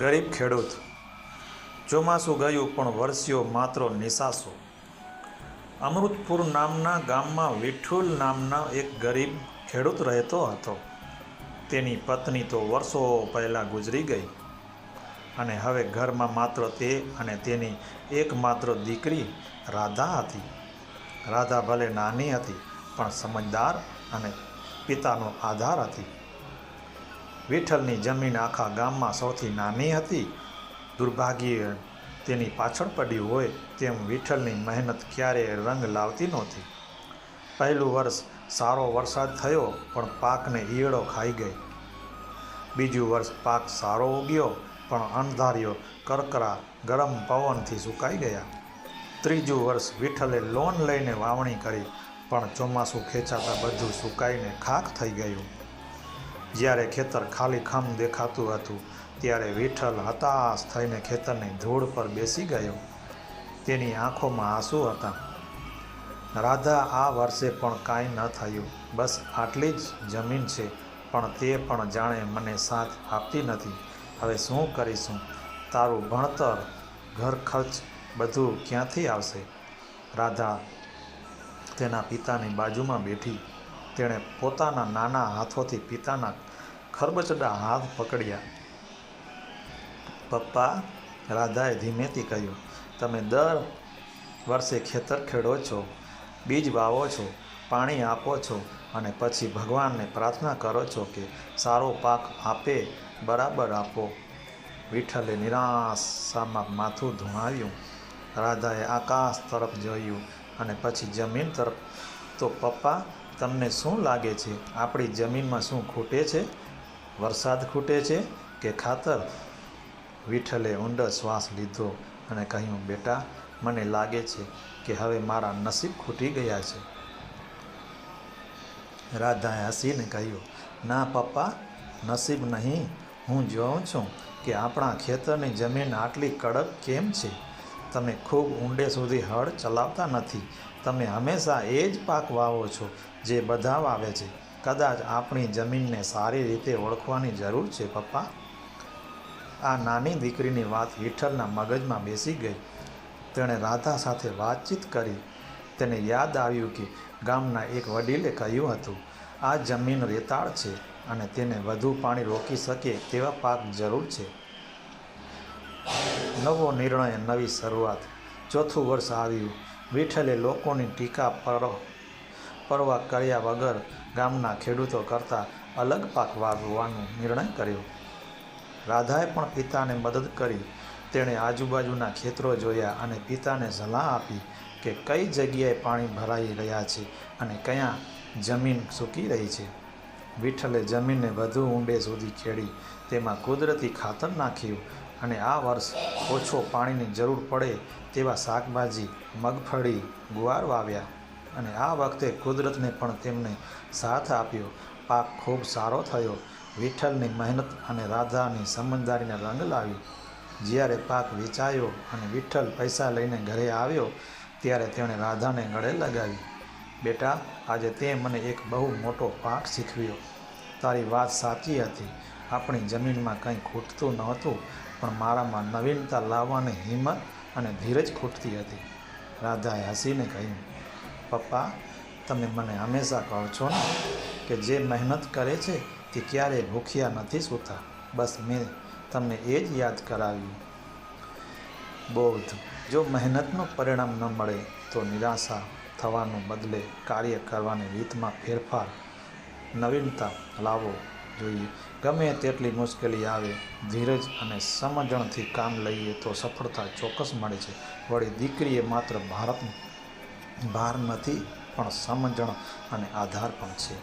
ગરીબ ખેડૂત, ચોમાસું ગયું પણ વરસ્યો માત્ર નિશાસો. અમૃતપુર નામના ગામમાં વિઠ્ઠુલ નામના એક ગરીબ ખેડૂત રહેતો હતો. તેની પત્ની તો વર્ષો પહેલાં ગુજરી ગઈ અને હવે ઘરમાં માત્ર તે અને તેની એકમાત્ર દીકરી રાધા હતી. રાધા ભલે નાની હતી, પણ સમજદાર અને પિતાનો આધાર હતી. વિઠ્ઠલની જમીન આખા ગામમાં સૌથી નાની હતી. દુર્ભાગ્યે તેની પાછળ પડ્યું હોય તેમ વિઠ્ઠલની મહેનત ક્યારેય રંગ લાવતી નહોતી. પહેલું વર્ષ સારો વરસાદ થયો, પણ પાકને ઈયળો ખાઈ ગઈ. બીજું વર્ષ પાક સારો ઉગ્યો, પણ અણધાર્યો કરકરા ગરમ પવનથી સુકાઈ ગયા. ત્રીજું વર્ષ વિઠ્ઠલે લોન લઈને વાવણી કરી, પણ ચોમાસું ખેંચાતા બધું સુકાઈને ખાખ થઈ ગયું. જ્યારે ખેતર ખાલી ખમ દેખાતું હતું, ત્યારે વિઠ્ઠલ હતાશ થઈને ખેતરની ધૂળ પર બેસી ગયો. તેની આંખોમાં આંસુ હતા. રાધા, આ વર્ષે પણ કાંઈ ન થયું. બસ આટલી જ જમીન છે, પણ તે પણ જાણે મને સાથ આપતી નથી. હવે શું કરીશું? તારું ભણતર, ઘર ખર્ચ બધું ક્યાંથી આવશે? રાધા, તેના પિતાની બાજુમાં બેઠી, તેણે પોતાના નાના હાથોથી પિતાના ખરબચડા હાથ પકડ્યા. પપ્પા, રાધાએ ધીમેથી કહ્યું, તમે દર વર્ષે ખેતર ખેડો છો, બીજ વાવો છો, પાણી આપો છો અને પછી ભગવાનને પ્રાર્થના કરો છો કે સારો પાક આપે, બરાબર આપો. વિઠ્ઠલે નિરાશામાં માથું ધુણાવ્યું. રાધાએ આકાશ તરફ જોયું અને પછી જમીન તરફ. તો પપ્પા, તમને શું લાગે છે? આપણી જમીનમાં શું ખૂટે છે? વરસાદ ખૂટે છે કે ખાતર? વિઠ્ઠલે ઊંડો શ્વાસ લીધો અને કહ્યું, બેટા, મને લાગે છે કે હવે મારા નસીબ ખૂટી ગયા છે. રાધાએ હસીને કહ્યું, ના, પપ્પા, નસીબ નહીં. હું જોઉં છું કે આપણા ખેતરની જમીન આટલી કડક કેમ છે. તમે ખૂબ ઊંડે સુધી હળ ચલાવતા નથી. તમે હંમેશા એ જ પાક વાવો છો જે બધા વાવે છે. કદાચ આપણી જમીનને સારી રીતે ઓળખવાની જરૂર છે, પપ્પા. આ નાની દીકરીની વાત વિઠ્ઠલના મગજમાં બેસી ગઈ. તેણે રાધા સાથે વાતચીત કરી. તેને યાદ આવ્યું કે ગામના એક વડીલે કહ્યું હતું, આ જમીન રેતાળ છે અને તેને વધુ પાણી રોકી શકે તેવા પાક જરૂર છે. નવો નિર્ણય નવી શરૂઆત. ચોથું વર્ષ આવ્યું. વિઠ્ઠલે લોકોની ટીકા પર પરવા કર્યા વગર ગામના ખેડૂતો કરતાં અલગ પાક વાવવાનો નિર્ણય કર્યો. રાધાએ પણ પિતાને મદદ કરી. તેણે આજુબાજુના ખેતરો જોયા અને પિતાને સલાહ આપી કે કઈ જગ્યાએ પાણી ભરાઈ રહ્યા છે અને ક્યાં જમીન સૂકી રહી છે. વિઠ્ઠલે જમીનને વધુ ઊંડે સુધી ખેડી. તેમાં કુદરતી ખાતર નાખ્યું અને આ વર્ષ ઓછો પાણીની જરૂર પડે તેવા શાકભાજી, મગફળી, ગુવાર વાવ્યા. અને આ વખતે કુદરતને પણ તેમને સાથ આપ્યો. પાક ખૂબ સારો થયો. વિઠ્ઠલની મહેનત અને રાધાની સમજદારીને રંગ લાવી જ્યારે પાક વેચાયો અને વિઠ્ઠલ પૈસા લઈને ઘરે આવ્યો, ત્યારે તેણે રાધાને ગળે લગાવી. બેટા, આજે તે મને એક બહુ મોટો પાઠ શીખવ્યો. તારી વાત સાચી હતી. આપણી જમીનમાં કંઈ ખૂટતું નહોતું, પણ મારામાં નવીનતા લાવવાની હિંમત અને ધીરજ ખૂટતી હતી. રાધાએ હસીને કહ્યું પપ્પા, તમે મને હંમેશા કહો છો ને કે જે મહેનત કરે છે તે ક્યારેય ભૂખ્યા નથી સૂતા. બસ મેં તમને એ જ યાદ કરાવ્યું. બૌદ્ધ જો મહેનતનું પરિણામ ન મળે તો નિરાશા થવાનું બદલે કાર્ય કરવાની રીતમાં ફેરફાર, નવીનતા લાવવો જોઈએ. ગમે તેટલી મુશ્કેલી આવે, ધીરજ અને સમજણથી કામ લઈએ તો સફળતા ચોક્કસ મળે છે. વળી દીકરીએ માત્ર ભારત ભાર નથી પણ સમજણ અને આધાર પણ છે.